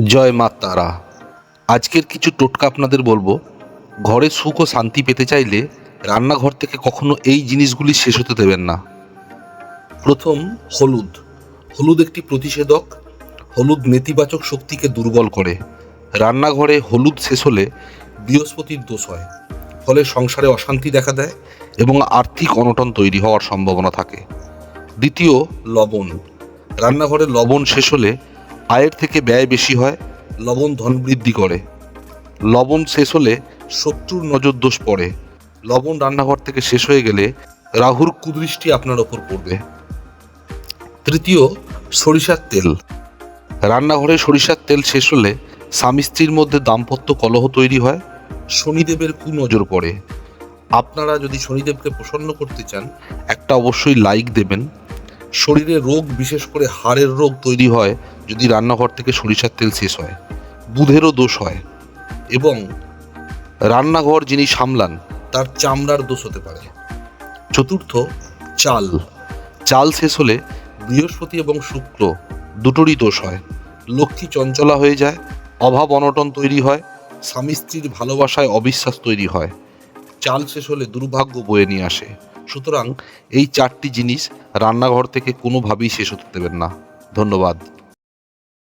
জয় মা তারা। আজকের কিছু টোটকা আপনাদের বলব। ঘরে সুখ ও শান্তি পেতে চাইলে রান্নাঘর থেকে কখনো এই জিনিসগুলি শেষ হতে দেবেন না। প্রথম, হলুদ। হলুদ একটি প্রতিষেধক। হলুদ নেতিবাচক শক্তিকে দুর্বল করে। রান্নাঘরে হলুদ শেষ হলে বৃহস্পতির দোষ হয়। ফলে সংসারে অশান্তি দেখা দেয় এবং আর্থিক অনটন তৈরি হওয়ার সম্ভাবনা থাকে। দ্বিতীয়, লবণ। রান্নাঘরে লবণ শেষ হলে আয়ের থেকে ব্যয় বেশি হয়, লবণ ধন বৃদ্ধি করে। লবণ শেষ হলে শত্রুর নজর দোষ পড়ে। লবণ রান্নাঘর থেকে শেষ হয়ে গেলে রাহুর কুদৃষ্টি আপনার ওপর পড়বে। তৃতীয়, সরিষার তেল। রান্নাঘরে সরিষার তেল শেষ হলে স্বামী স্ত্রীর মধ্যে দাম্পত্য কলহ তৈরি হয়, শনিদেবের কুনজর পড়ে। আপনারা যদি শনিদেবকে প্রসন্ন করতে চান, একটা অবশ্যই লাইক দেবেন। শরীরে রোগ বিশেষ করে হাড়ের রোগ তৈরি হয় যদি রান্নাঘর থেকে সরিষার তেল শেষ হয় বুধেরও দোষ হয় এবং রান্নাঘর যিনি সামলান, তার চামড়ার দোষ হতে পারে। চতুর্থ, চাল। চাল শেষ হলে বৃহস্পতি এবং শুক্র দুটোরই দোষ হয়। লক্ষ্মী চঞ্চলা হয়ে যায়, অভাব অনটন তৈরি হয়, স্বামী স্ত্রীর ভালোবাসায় অবিশ্বাস তৈরি হয়। চাল শেষ হলে দুর্ভাগ্য বয়ে নিয়ে আসে। সুতরাং এই চারটি জিনিস রান্নাঘর থেকে কোনোভাবেই শেষ হতে দেবেন না। ধন্যবাদ।